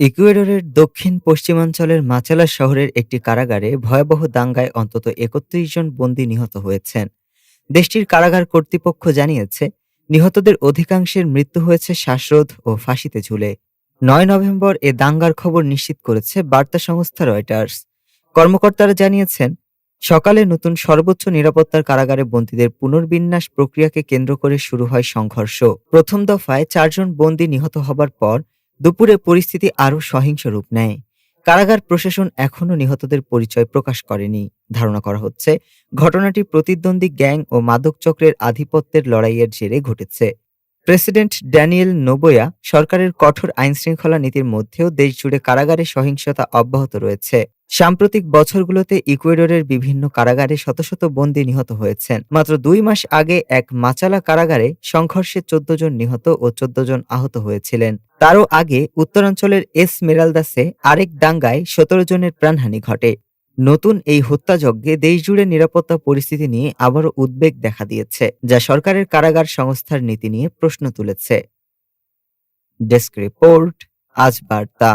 ইকুয়েডরের দক্ষিণ পশ্চিমাঞ্চলের মাচালা শহরের একটি কারাগারে ভয়াবহ দাঙ্গায় অন্তত একত্রিশ জন বন্দী নিহত হয়েছেন। দেশটির কারাগার কর্তৃপক্ষ জানিয়েছে, নিহতদের অধিকাংশের মৃত্যু হয়েছে শ্বাসরোধ ও ফাঁসিতে ঝুলে। নয় নভেম্বর এ দাঙ্গার খবর নিশ্চিত করেছে বার্তা সংস্থা রয়টার্স। কর্মকর্তারা জানিয়েছেন, সকালে নতুন সর্বোচ্চ নিরাপত্তার কারাগারে বন্দীদের পুনর্বিন্যাস প্রক্রিয়াকে কেন্দ্র করে শুরু হয় সংঘর্ষ। প্রথম দফায় চারজন বন্দী নিহত হবার পর দুপুরে পরিস্থিতি আরও সহিংস রূপ নেয়। কারাগার প্রশাসন এখনও নিহতদের পরিচয় প্রকাশ করেনি। ধারণা করা হচ্ছে, ঘটনাটি প্রতিদ্বন্দ্বী গ্যাং ও মাদক চক্রের আধিপত্যের লড়াইয়ের জেরে ঘটেছে। প্রেসিডেন্ট ড্যানিয়েল নোবোয়া সরকারের কঠোর আইনশৃঙ্খলা নীতির মধ্যেও দেশজুড়ে কারাগারে সহিংসতা অব্যাহত রয়েছে। সাম্প্রতিক বছরগুলোতে ইকুয়েডরের বিভিন্ন কারাগারে শত শত বন্দী নিহত হয়েছেন। মাত্র দুই মাস আগে এক মাচালা কারাগারে সংঘর্ষে চোদ্দ জন নিহত ও চোদ্দ জন আহত হয়েছিলেন। তারও আগে উত্তরাঞ্চলের এস মেরালদাসে আরেক দাঙ্গায় সতেরো জনের প্রাণহানি ঘটে। নতুন এই হত্যাযজ্ঞে দেশজুড়ে নিরাপত্তা পরিস্থিতি নিয়ে আবারও উদ্বেগ দেখা দিয়েছে, যা সরকারের কারাগার সংস্থার নীতি নিয়ে প্রশ্ন তুলেছে। ডেস্ক রিপোর্ট, আজ বার্তা।